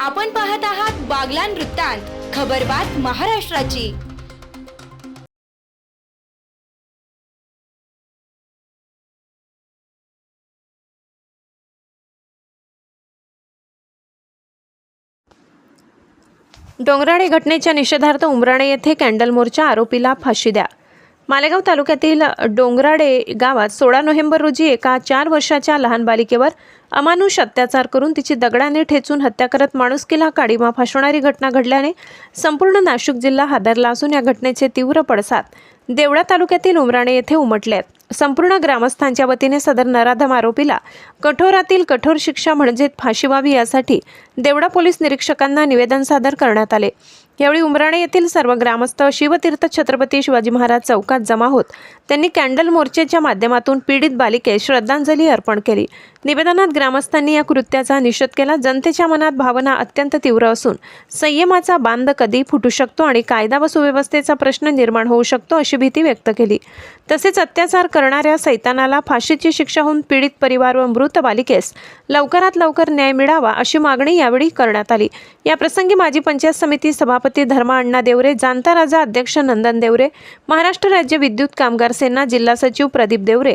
आपण पाहत आहात बागलान वृत्तांत खबरबात महाराष्ट्राची. डोंगराळे घटनेच्या निषेधार्थ उमराणे येथे कॅन्डल मोर्चा आरोपीला फाशी द्या. मालेगाव तालुक्यातील डोंगराडे गावात सोळा नोव्हेंबर रोजी एका चार वर्षाच्या लहान बालिकेवर अमानुष अत्याचार करून तिची दगडाने ठेचून हत्या करत माणुसकीला काडीमा फासवणारी घटना घडल्याने संपूर्ण नाशिक जिल्हा हादरला असून या घटनेचे तीव्र पडसाद देवळा तालुक्यातील उमराणे येथे उमटले आहेत संपूर्ण ग्रामस्थांच्या वतीने सदर नराधम आरोपीला कठोरातील कठोर शिक्षा म्हणजे फाशी व्हावी यासाठी देवडा पोलीस निरीक्षकांना निवेदन सादर करण्यात आले. यावेळी उमराणे येथील सर्व ग्रामस्थ शिवतीर्थ छत्रपती शिवाजी महाराज चौकात जमा होत त्यांनी कॅन्डल मोर्चेच्या माध्यमातून पीडित बालिकेस श्रद्धांजली अर्पण केली. निवेदनात ग्रामस्थांनी या कृत्याचा निषेध केला. जनतेच्या मनात भावना अत्यंत तीव्र असून संयमाचा बांध कधी फुटू शकतो आणि कायदा व सुव्यवस्थेचा प्रश्न निर्माण होऊ शकतो अशी भीती व्यक्त केली. तसेच अत्याचार करणाऱ्या सैतानाला फाशीची शिक्षा होऊन पीडित परिवार व मृत बालिकेस लवकरात लवकर न्याय मिळावा अशी मागणी यावेळी करण्यात आली. या प्रसंगी माजी पंचायत समिती सभापती धर्मा अण्णा देवरे जाणता राजा अध्यक्ष नंदन देवरे महाराष्ट्र राज्य विद्युत कामगार सेना जिल्हा सचिव प्रदीप देवरे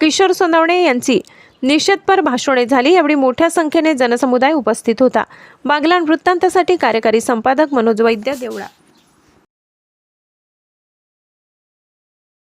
किशोर सोनवणे यांची निषेधपर भाषणे झाली. यावेळी मोठ्या संख्येने जनसमुदाय उपस्थित होता. बागलान वृत्तांतासाठी कार्यकारी संपादक मनोज वैद्य देवळा